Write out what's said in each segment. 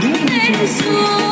Görüyor musun? Şey.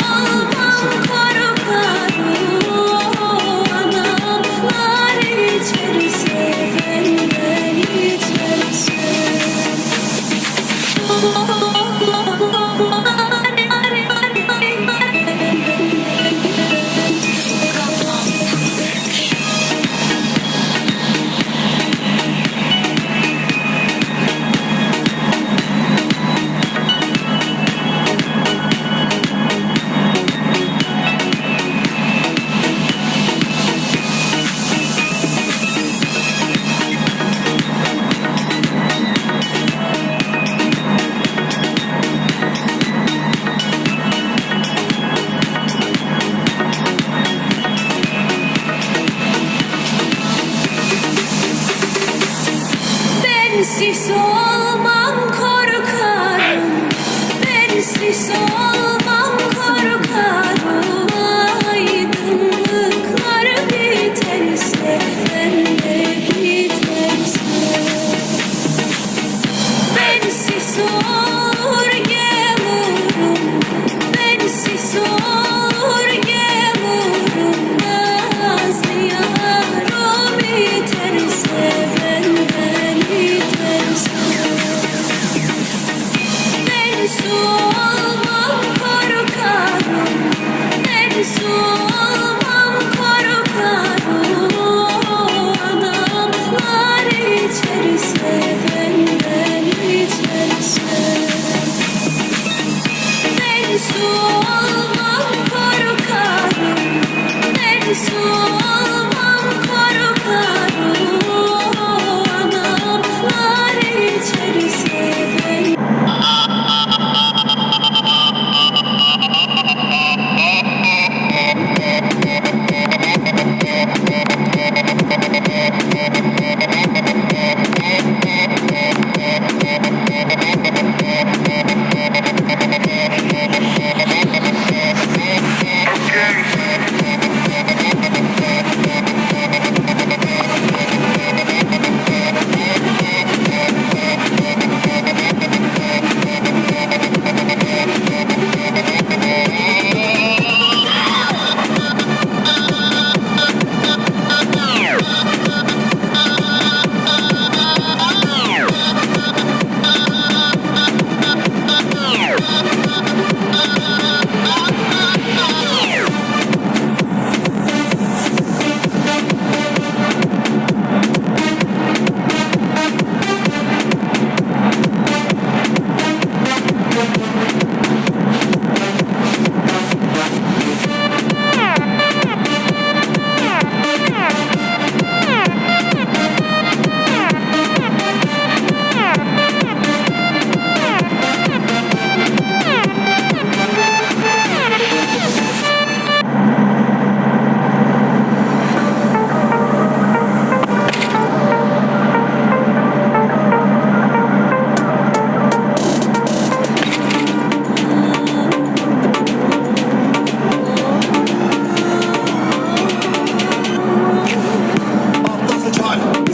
Bensiz olmam korkarım. Bensiz olmam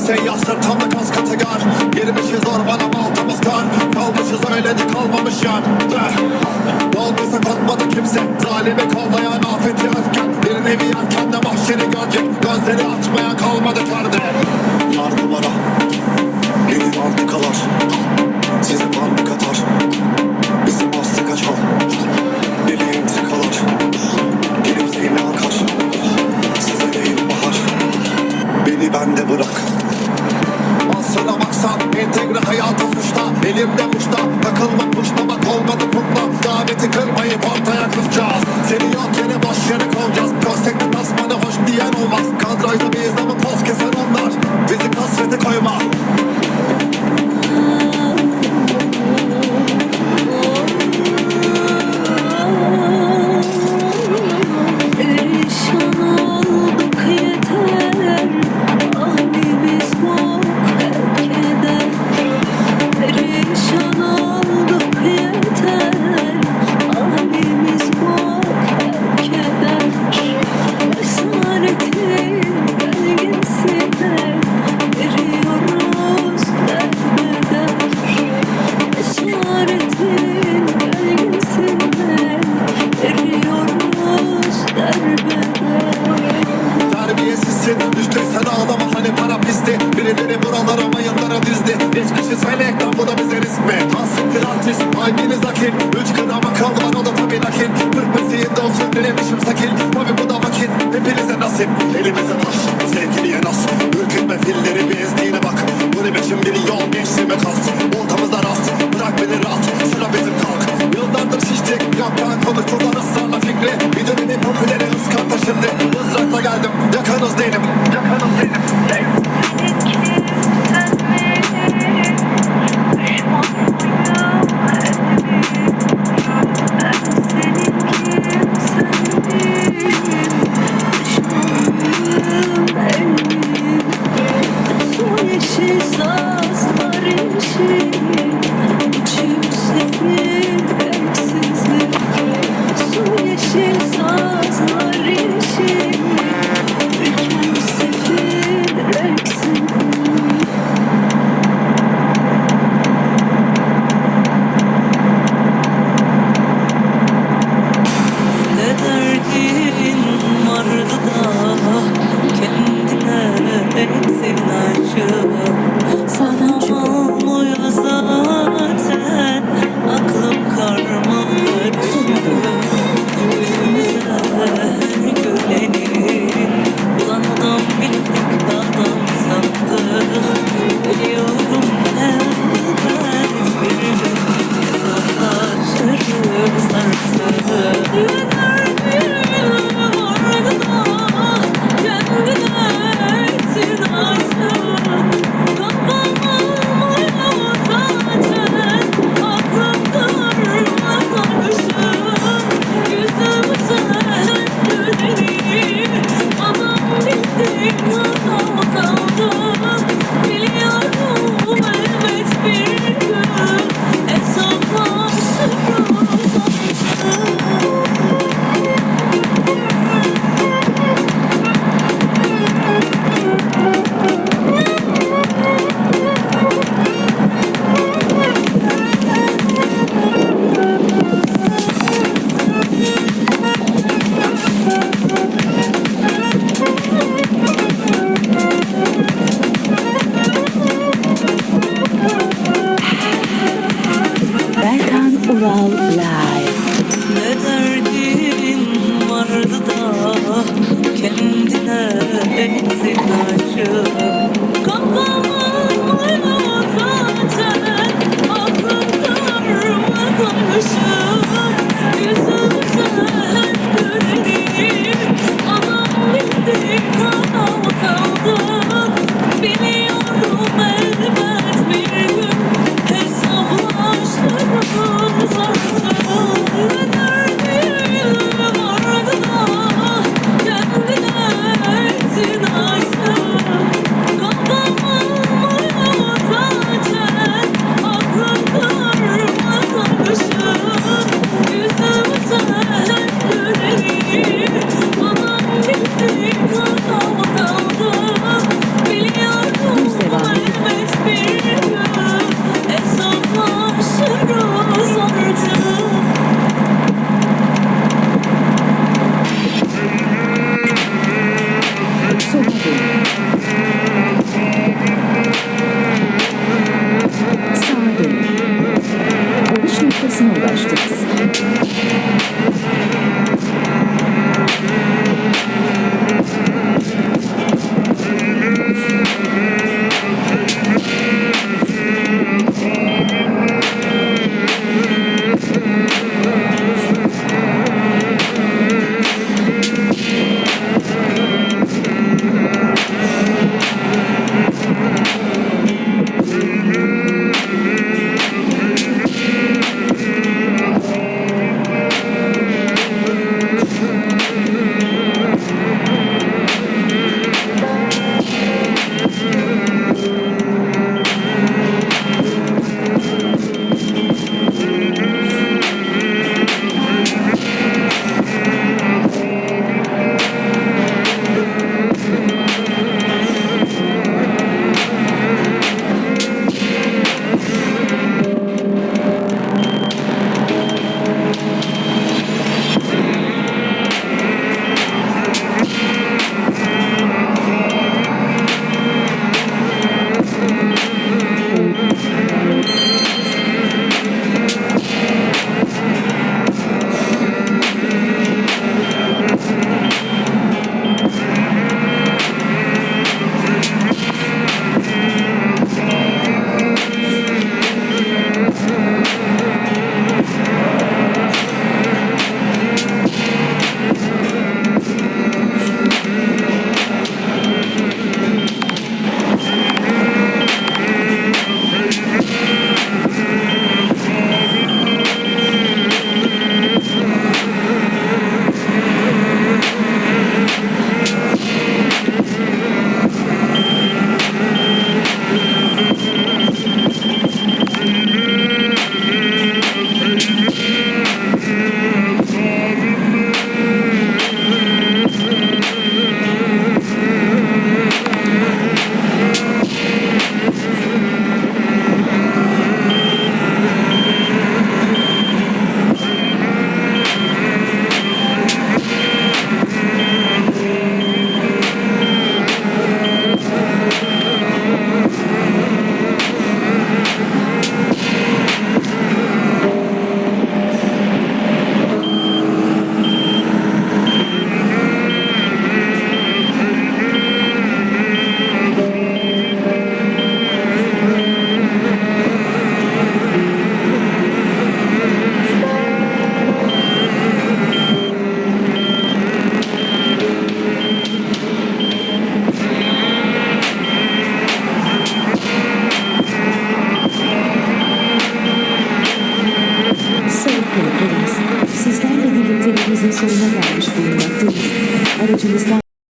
Seyyahlar tam da kas katagar Girmişiz ormana baltamız kar Kalmışız öyle de kalmamış yan Dalgıza eh, kalkmadı kimse. Zalime kalmayan afetli öfke. Bir nevi yerken de mahşeri görecek. Gözleri açmaya kalmadı kardeş. Üç gün ama kalmadı da tabi nakil Kırk mesleğinde olsun dilemişim sakil